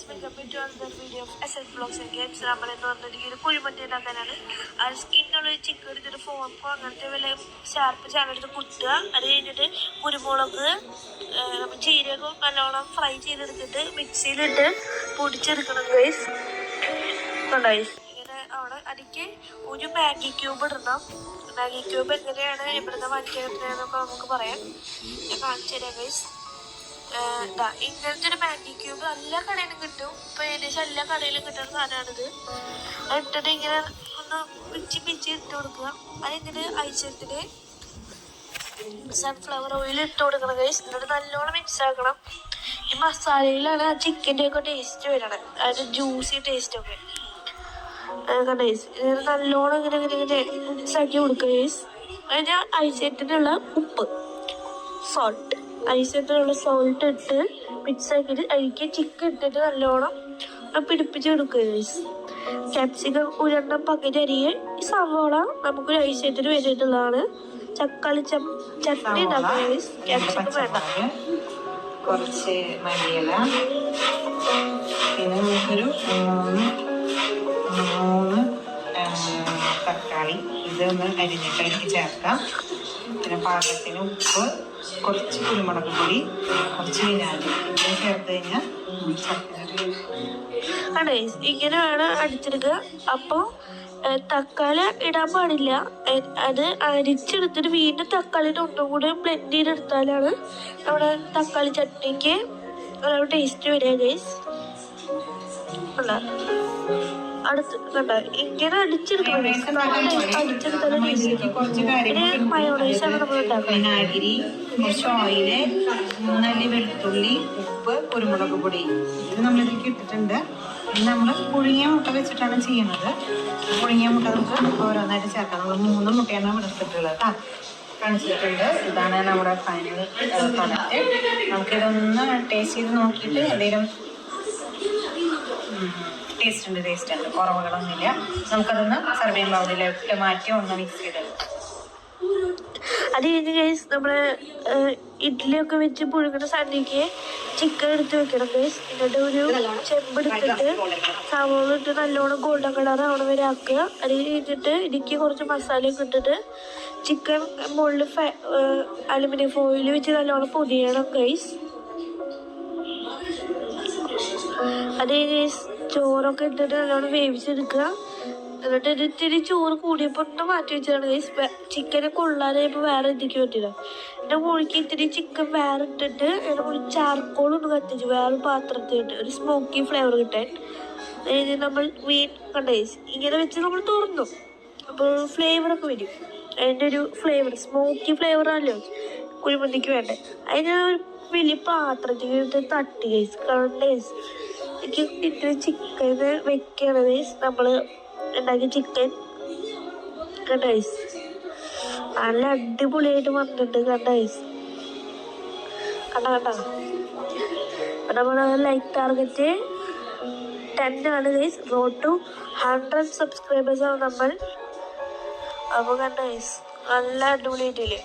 Guys welcome to another video of S S blogs and games നമ്മൾ എന്ന് പറഞ്ഞിരിക്കുന്നത് ഒരു കുഴിമന്തി ഉണ്ടാക്കാനാണ് ആ സ്കിന്നുള്ള ചിക്കൻ എടുത്തിട്ട് ഫോർക്കോ അങ്ങനത്തെ വല്ല ഷാർപ്പ് ചാനൽ എടുത്ത് കുത്തുക അത് കഴിഞ്ഞിട്ട് കുരുമുളക് ജീരകം നല്ലോണം ഫ്രൈ ചെയ്തെടുത്തിട്ട് മിക്സിയിലിട്ട് പൊടിച്ചെടുക്കണം ഗൈസ് ഗൈസ് ഇങ്ങനെ അവിടെ അതിക്ക് ഒരു മാഗി ക്യൂബ് ഇടണം മാഗി ക്യൂബ് എങ്ങനെയാണ് ഇവിടുന്ന് വാങ്ങിക്കുന്നതെന്നൊക്കെ നമുക്ക് പറയാം ഞാൻ കാണിച്ചു തരാം ഗൈസ് ഇങ്ങനത്തെ ഒരു മാഗി ക്യൂബ് എല്ലാ കടയിലും കിട്ടും. ഇപ്പൊ ഏകദേശം എല്ലാ കടയിലും കിട്ടുന്ന സാധനമാണിത്. എന്നിട്ട് ഇങ്ങനെ ഒന്ന് പിച്ചി പിച്ചി ഇട്ട് കൊടുക്കുക. അതിങ്ങനെ? അയച്ചിട്ട് സൺഫ്ലവർ ഓയിൽ ഇട്ട് കൊടുക്കണം കൈസ് എന്നിട്ട് നല്ലോണം മിക്സ് ആക്കണം. ഈ മസാലയിലാണ് ആ ചിക്കന്റെ ഒക്കെ ടേസ്റ്റ് വരണം അതായത് ജ്യൂസി ടേസ്റ്റ് ഒക്കെ. കണ്ടേസ് നല്ലോണം ഇങ്ങനെ ഇങ്ങനെ ഇങ്ങനെ മിക്സ് ആക്കി കൊടുക്കുക കൈസ് അതിന് അയച്ചിട്ടുള്ള ഉപ്പ് സോൾട്ട് ഐസിട്ടുള്ള സോൾട്ട് ഇട്ട് മിക്സ് ആക്കിയിട്ട് അതിലേക്ക് ചിക്കൻ ഇട്ടിട്ട് നല്ലോണം പിടിപ്പിച്ച് കൊടുക്കുക ഗൈസ് ക്യാപ്സിക്കം ഉരണ്ടം പകുതി അരിയെ. ഈ സവോള നമുക്കൊരു ഐസിയത്തിന് വേണ്ടിയിട്ടുള്ളതാണ്. തക്കാളി ചട്നി ഉണ്ടാക്കുക ഗൈസ് ക്യാപ്സിക്കം വേണ്ട. കുറച്ച് മല്ലിയില. പിന്നെ നമുക്കൊരു മൂന്ന് ഇതൊന്ന് അരിഞ്ഞിട്ട് അതിലേക്ക് ചേർക്കാം. പിന്നെ പാകത്തിന് ഉപ്പ് കുറച്ച് കുരുമുളക് പൊടി കുറച്ച് വിനാഗിരി. ഇതും ചേർത്ത് കഴിഞ്ഞാൽ അതെ ഇങ്ങനെ വേണം അടിച്ചെടുക്കുക അപ്പോൾ തക്കാളി ഇടാൻ പാടില്ല. അത് അരിച്ചെടുത്തിട്ട് വീണ്ടും തക്കാളിന്റെ ഒന്നും കൂടെ ബ്ലെൻഡ് ചെയ്തെടുത്താലാണ് നമ്മുടെ തക്കാളി ചട്നിക്ക് ടേസ്റ്റ് വരിക ഗൈസ് അടുത്ത് കണ്ട? ഇങ്ങനെ അടിച്ചെടുക്കണം പിന്നെ മയോണൈസ് ആണ് നമ്മൾ വിനാഗിരി കുറച്ച് ഓയിൽ മൂന്നല്ലി വെളുത്തുള്ളി ഉപ്പ് കുരുമുളക് പൊടി. ഇത് നമ്മൾ ഇതിലേക്ക് ഇട്ടിട്ടുണ്ട് നമ്മൾ പുഴുങ്ങിയ മുട്ട വെച്ചിട്ടാണ് ചെയ്യുന്നത്. പുഴുങ്ങിയ മുട്ട നമുക്ക് ഓരോന്നായിട്ട് ചേർക്കാം. നമ്മൾ മൂന്ന് മുട്ടയാണ് നമ്മൾ എടുത്തിട്ടുള്ളത് കേട്ടോ കാണിച്ചിട്ടുണ്ട്. ഇതാണ് നമ്മുടെ ഫൈനൽ പ്രൊഡക്റ്റ് നമുക്കിതൊന്ന് ടേസ്റ്റ് ചെയ്ത് നോക്കിയിട്ട് എന്തെങ്കിലും ടേസ്റ്റ് ഉണ്ട് ടേസ്റ്റ് ഉണ്ട് കുറവുകളൊന്നുമില്ല. നമുക്കതൊന്ന് സർവീൻ ബൗളിലേക്ക് മാറ്റി ഒന്ന് മിക്സ് ചെയ്തെടുക്കാം അത് കഴിഞ്ഞ് ഗൈസ് നമ്മൾ ഇഡ്ഡലിയൊക്കെ വെച്ച് പുഴുങ്ങുന്ന സദ്യക്ക് ചിക്കൻ എടുത്ത് വെക്കണം ഗൈസ് എന്നിട്ട് ഒരു ചെമ്പെടുത്തിട്ട് സവോള ഇട്ട് നല്ലോണം ഗോൾഡൻ കളർ അവിടെ വരെ ആക്കുക. അത് കഴിഞ്ഞിട്ട് ഇടുക്കി കുറച്ച് മസാലയൊക്കെ ഇട്ടിട്ട് ചിക്കൻ മുകളിൽ അലുമിനിയം ഫോയിൽ വെച്ച് നല്ലോണം പൊതിയണം ഗൈസ് അത് കഴിഞ്ഞ് ചോറൊക്കെ ഇട്ടിട്ട് നല്ലോണം വേവിച്ചെടുക്കുക. എന്നിട്ട് ഒരു ഇത്തിരി ചോറ് കൂടിയപ്പോൾ ഒന്ന് മാറ്റി വെച്ചതാണ് ചിക്കനെ കൊള്ളാനായപ്പോൾ വേറെ ഇതിക്ക് പറ്റില്ല. എന്റെ മുഴുക്കി ഇത്തിരി ചിക്കൻ വേറെ ഇട്ടിട്ട് എന്റെ മുഴി ചാർക്കോൾ ഒന്ന് കത്തിച്ചു. വേറെ പാത്രത്തിൽ ഇട്ട്. ഒരു സ്മോക്കി ഫ്ലേവർ കിട്ടാൻ. അതായത് നമ്മൾ മീൻ കണ്ടേ ഇങ്ങനെ വെച്ച് നമ്മൾ തുറന്നു. അപ്പോൾ ഫ്ലേവറൊക്കെ വരും. അതിന്റെ ഒരു ഫ്ലേവർ സ്മോക്കി ഫ്ലേവർ ആണല്ലോ കുഴിമന്തിക്ക് വേണ്ടേ. അതിന് ഒരു വലിയ പാത്രത്തിൽ തട്ടി ഗൈസ് കണ്ട ഗൈസ് എനിക്ക് കിട്ടിയ ചിക്കൻ വെക്കണം ഗൈസ് നമ്മൾ ഉണ്ടാക്കിയ ചിക്കൻ. കണ്ട ഗൈസ് നല്ല അടിപൊളിയായിട്ട് വന്നിട്ടുണ്ട്. കണ്ട ഗൈസ് കണ്ട കണ്ട? നമ്മുടെ ലൈക്ക് ടാർഗറ്റ് ടെൻ ആണ് ഗൈസ് റോഡ് ടു ഹൺഡ്രഡ് ആണ് നമ്മൾ. അപ്പോൾ കണ്ട ഗൈസ് നല്ല അടിപൊളിയായിട്ടില്ലേ?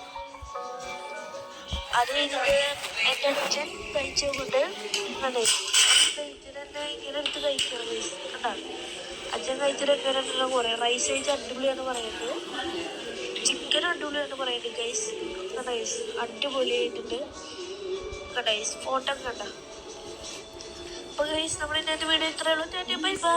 അത് കഴിഞ്ഞിട്ട് എന്റെ അച്ഛൻ കഴിച്ചുകൊണ്ട് അതെ ഇങ്ങനെ എടുത്ത് ഗൈസ് കണ്ടാ? അച്ഛൻ കഴിച്ചിട്ട് എങ്ങനെ കുറെ. റൈസ് കഴിച്ച് അടിപൊളിയാണ് പറയുന്നത്. ചിക്കൻ അടിപൊളിയാണ് പറയുന്നത് ഗൈസ് കണ്ട അടിപൊളി അടിപൊളിയായിട്ടുണ്ട്. കടൈസ് ഫോട്ടോ കണ്ട? അപ്പൊ ഗൈസ് നമ്മുടെ ഇന്നത്തെ വീഡിയോ ഇത്രയുള്ളൂ ബൈ ബൈ